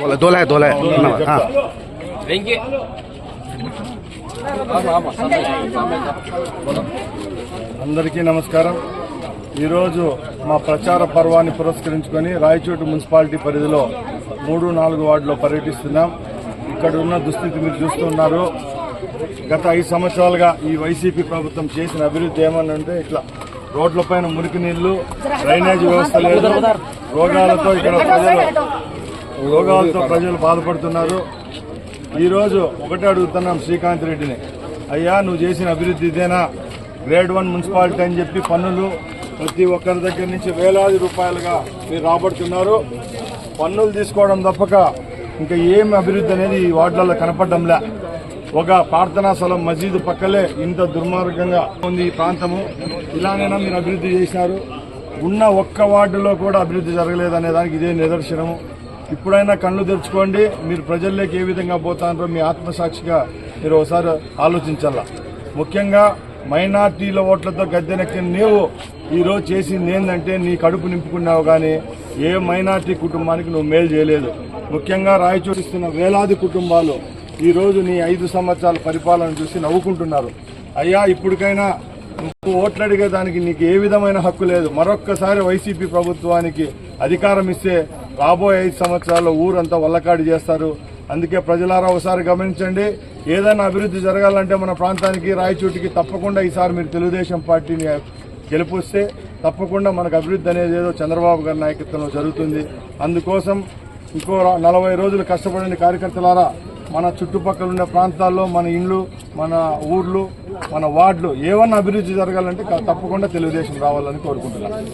దోల దోలాయ దోలాయ ఆ. వెంకీ అందరికీ నమస్కారం. ఈరోజు మా ప్రచార పర్వాన్ని పురస్కరించుకొని రాయచోటి మున్సిపాలిటీ పరిధిలో మూడు నాలుగు వార్డులో పర్యటిస్తున్నాం. ఇక్కడ ఉన్న దుస్థితి మీరు చూస్తున్నారు గత ఐదు సంవత్సరాలుగా ఈ వైసీపీ ప్రభుత్వం చేసిన అభివృద్ధి ఏమన్నా అంటే ఇట్లా రోడ్లపైన మురికి నీళ్ళు డ్రైనేజ్ వ్యవస్థ లేదు. రోగాలతో ఇక్కడ ప్రజలు రోగాలతో ప్రజలు బాధపడుతున్నారు. ఈరోజు ఒకటే అడుగుతున్నాం శ్రీకాంత్ రెడ్డిని. అయ్యా నువ్వు చేసిన అభివృద్ధి ఇదేనా? గ్రేడ్ వన్ మున్సిపాలిటీ అని చెప్పి పన్నులు ప్రతి ఒక్కరి దగ్గర నుంచి వేలాది రూపాయలుగా మీరు రాబడుతున్నారు. పన్నులు తీసుకోవడం తప్పక ఇంకా ఏం అభివృద్ధి అనేది ఈ వార్డులలో కనపడడంలే. ఒక ప్రార్థనా స్థలం మసీదు పక్కలే ఇంత దుర్మార్గంగా ఉంది ఈ ప్రాంతము. ఇలానైనా మీరు అభివృద్ధి చేశారు ఉన్న ఒక్క వార్డులో కూడా అభివృద్ధి జరగలేదనే దానికి ఇదే నిదర్శనము. ఇప్పుడైనా కళ్ళు తెరుచుకోండి. మీరు ప్రజల్లోకి ఏ విధంగా పోతారో మీ ఆత్మసాక్షిగా మీరు ఒకసారి ఆలోచించాల? ముఖ్యంగా మైనార్టీల ఓట్లతో గద్దెనెక్కిన నీవు ఈరోజు చేసింది ఏంటంటే నీ కడుపు నింపుకున్నావు కానీ ఏ మైనార్టీ కుటుంబానికి నువ్వు మేలు చేయలేదు. ముఖ్యంగా రాయచూడిస్తున్న వేలాది కుటుంబాలు ఈరోజు నీ ఐదు సంవత్సరాల పరిపాలన చూసి నవ్వుకుంటున్నారు. అయ్యా ఇప్పటికైనా నువ్వు ఓట్లు అడిగే దానికి నీకు ఏ విధమైన హక్కు లేదు. మరొక్కసారి వైసీపీ ప్రభుత్వానికి అధికారం ఇస్తే రాబోయే ఐదు సంవత్సరాల్లో ఊరంతా వల్లకాడి చేస్తారు. అందుకే ప్రజలారా ఒకసారి గమనించండి. ఏదైనా అభివృద్ధి జరగాలంటే మన ప్రాంతానికి రాయచూటికి తప్పకుండా ఈసారి మీరు తెలుగుదేశం పార్టీని గెలిపిస్తే తప్పకుండా మనకు అభివృద్ధి అనేది ఏదో చంద్రబాబు గారి నాయకత్వంలో జరుగుతుంది. అందుకోసం ఇంకో నలభై రోజులు కష్టపడిన కార్యకర్తలారా. మన చుట్టుపక్కల ఉన్న ప్రాంతాల్లో మన ఇండ్లు మన ఊర్లు మన వార్డులు ఏమన్నా అభివృద్ధి జరగాలంటే తప్పకుండా తెలుగుదేశం రావాలని కోరుకుంటున్నాను